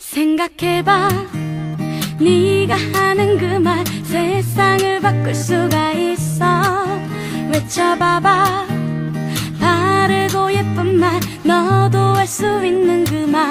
생각해봐. 네가 하는 그 말 세상을 바꿀 수가 있어. 외쳐봐봐. 바르고 예쁜 말 너도 할 수 있는 그말.